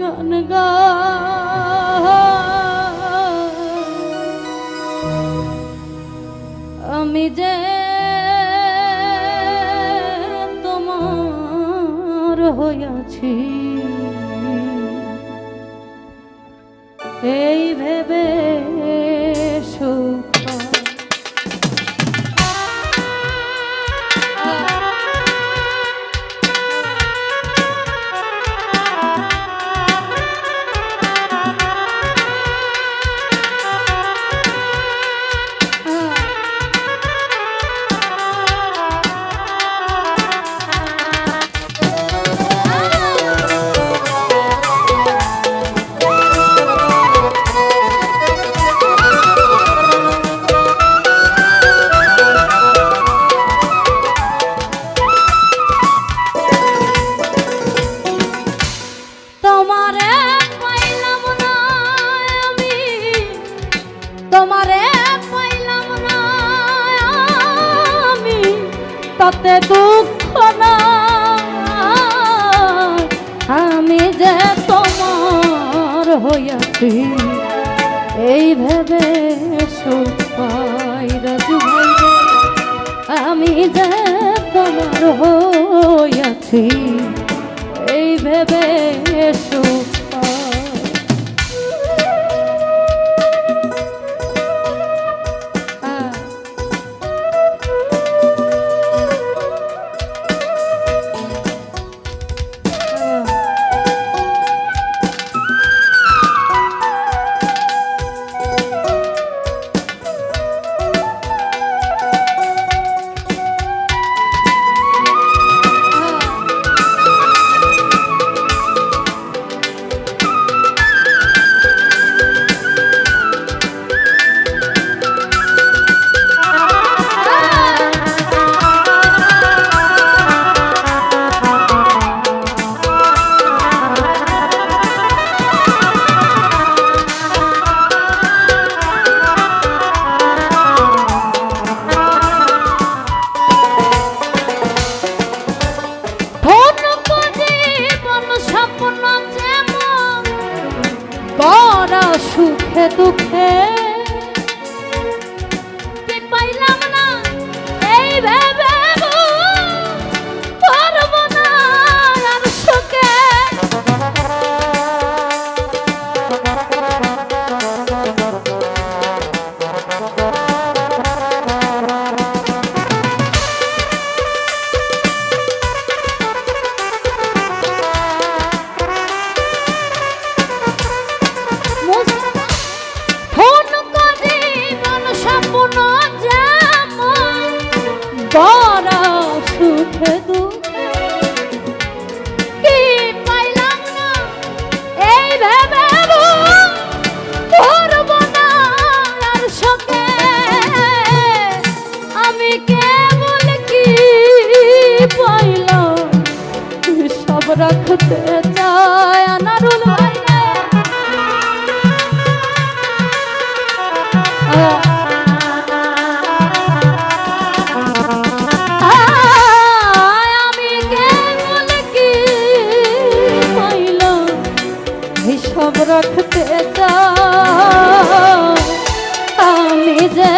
গান গা। আমি যে তোমার হইয়াছি। তুই এই ভেবে সুখ সুপাই রাজু আমি যে তোমার হইয়াছি এই ভেবে সুপাই दुख है রাখতে চায় আনারুল ভাই সব রাখতে চাও আমি যে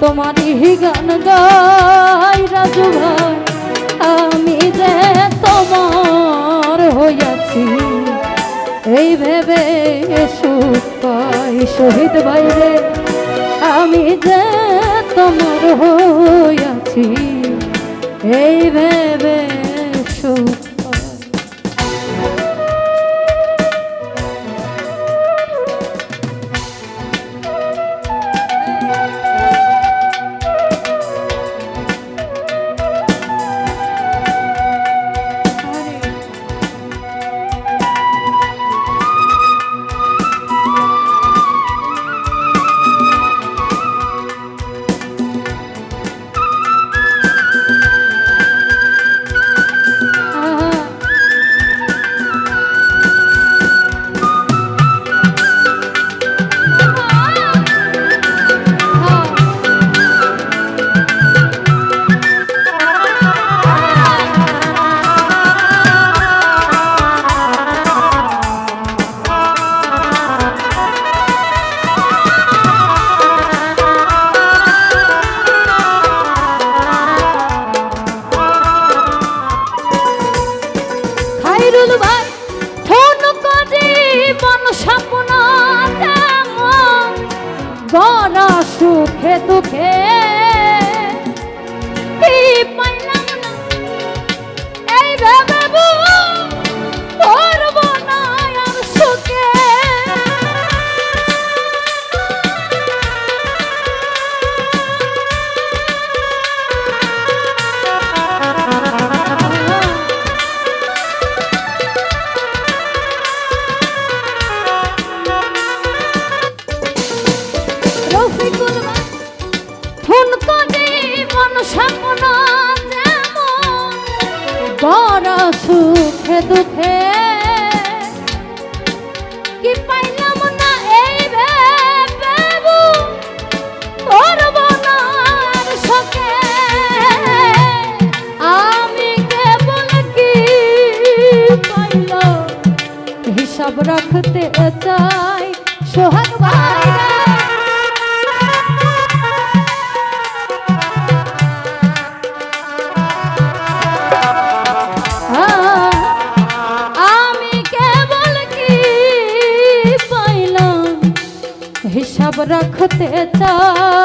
তোমারই গান গাই রাজু ভাই। আমি যে তোমার হইয়াছি, এই ভেবে সুখ পাই শহীদ বাইরে আমি যে তোমার হইয়াছি, এই ভেবে বড় সুখে দুঃখে হিসাব রাখতে চাই সোহাগ ভাই। হিসাব রাখতে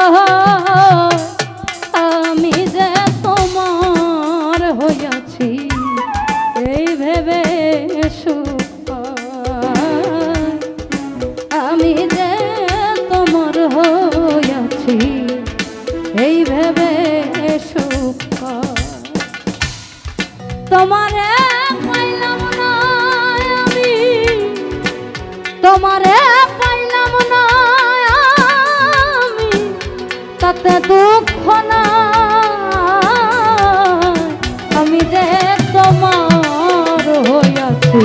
আমি যে তোমার হইয়াছি,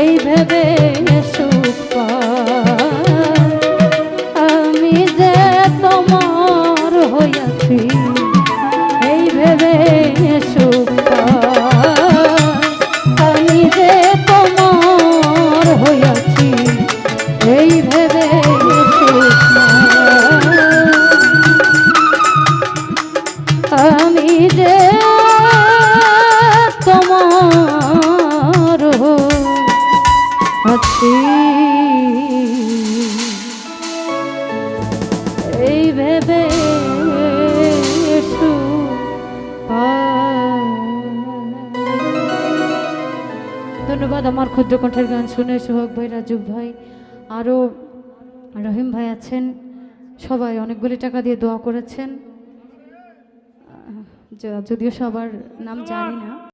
এই ভেবে সুখ আমি যে তোমার হইয়াছি, এই ভেবে সুখ আমি যে এই ভেবে ধন্যবাদ আমার ক্ষুদ্র কণ্ঠের গান শুনে সোহাগ ভাই রাজুক ভাই, আরও রহিম ভাই আছেন। সবাই অনেকগুলি টাকা দিয়ে দোয়া করেছেন। যদিও সবার নাম জানি না।